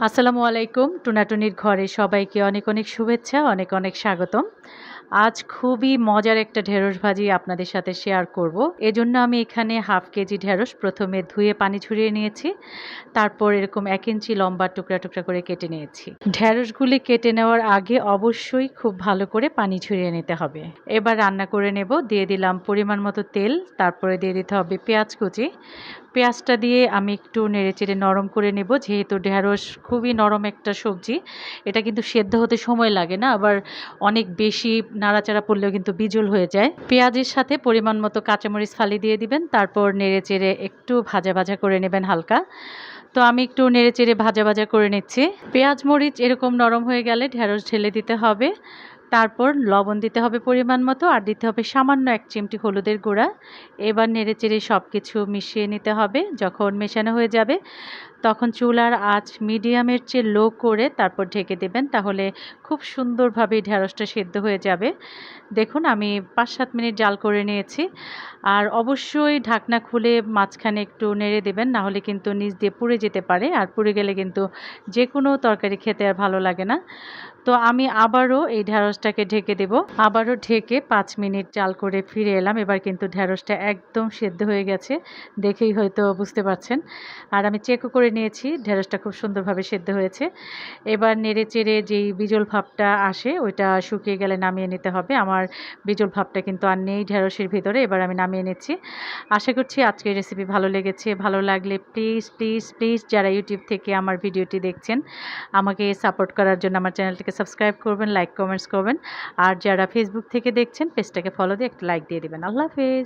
আসসালামু আলাইকুম টুনাটুনির ঘরে সবাইকে অনেক অনেক শুভেচ্ছা অনেক অনেক স্বাগতম। আজ খুবই মজার একটা ঢেঁড়স ভাজি আপনাদের সাথে শেয়ার করব। এজন্য আমি এখানে হাফ কেজি ঢেঁড়স প্রথমে ধুয়ে পানি ঝরিয়ে নিয়েছি, তারপর এরকম এক ইঞ্চি লম্বা টুকরা টুকরা করে কেটে নিয়েছি। ঢেঁড়সগুলি কেটে নেওয়ার আগে অবশ্যই খুব ভালো করে পানি ঝরিয়ে নিতে হবে। এবার রান্না করে নেব, দিয়ে দিলাম পরিমাণ মতো তেল, তারপরে দিয়ে দিতে হবে পেঁয়াজ কুচি। পেঁয়াজটা দিয়ে আমি একটু নেড়েচেড়ে নরম করে নেব, যেহেতু ঢেঁড়স খুবই নরম একটা সবজি, এটা কিন্তু সেদ্ধ হতে সময় লাগে না, আবার অনেক বেশি নাড়াচাড়া পড়লেও কিন্তু বিজুল হয়ে যায়। পেঁয়াজের সাথে পরিমাণ মতো কাঁচামরিচ ফালি দিয়ে দিবেন, তারপর নেড়েচেড়ে একটু ভাজা ভাজা করে নেবেন হালকা। তো আমি একটু নেড়েচেড়ে ভাজা ভাজা করে নিচ্ছি। পেঁয়াজ মরিচ এরকম নরম হয়ে গেলে ঢেঁড়স ঢেলে দিতে হবে। তারপর লবণ দিতে হবে পরিমাণ মতো আর দিতে হবে সামান্য এক চিমটি হলুদের গুঁড়া। এবার নেড়েচেড়ে সব কিছু মিশিয়ে নিতে হবে। যখন মেশানো হয়ে যাবে তখন চুলার আঁচ মিডিয়ামের চেয়ে লো করে তারপর ঢেকে দেবেন, তাহলে খুব সুন্দরভাবে ঢেঁড়সটা সেদ্ধ হয়ে যাবে। দেখুন, আমি পাঁচ সাত মিনিট জাল করে নিয়েছি। আর অবশ্যই ঢাকনা খুলে মাঝখানে একটু নেড়ে দেবেন, না হলে কিন্তু নিচ দিয়ে পুড়ে যেতে পারে। আর পুড়ে গেলে কিন্তু যে কোনো তরকারি খেতে আর ভালো লাগে না। তো আমি আবারও এই ঢ্যাঁড়সটাকে ঢেকে দেব। আবারও ঢেকে পাঁচ মিনিট জাল করে ফিরে এলাম। এবার কিন্তু ঢ্যাঁড়সটা একদম সেদ্ধ হয়ে গেছে। দেখেই হয়তো বুঝতে পারছেন। আর আমি চেকও করে নিয়েছি, ঢেঁড়সটা খুব সুন্দরভাবে সেদ্ধ হয়েছে। এবার নেড়ে চেড়ে যেই বিজল ভাবটা আসে, ওইটা শুকিয়ে গেলে নামিয়ে নিতে হবে। আমার বিজল ভাবটা কিন্তু আর নেই ঢেঁড়সের ভিতরে, এবার আমি নামিয়ে নিচ্ছি। আশা করছি আজকের রেসিপি ভালো লেগেছে। ভালো লাগলে প্লিজ প্লিজ প্লিজ যারা ইউটিউব থেকে আমার ভিডিওটি দেখছেন, আমাকে সাপোর্ট করার জন্য আমার চ্যানেলটিকে সাবস্ক্রাইব করবেন লাইক কমেন্টস করবেন। আর যারা ফেসবুক থেকে দেখছেন পেজটাকে ফলো দিয়ে একটা লাইক দিয়ে দেবেন। আল্লাহ হাফেজ।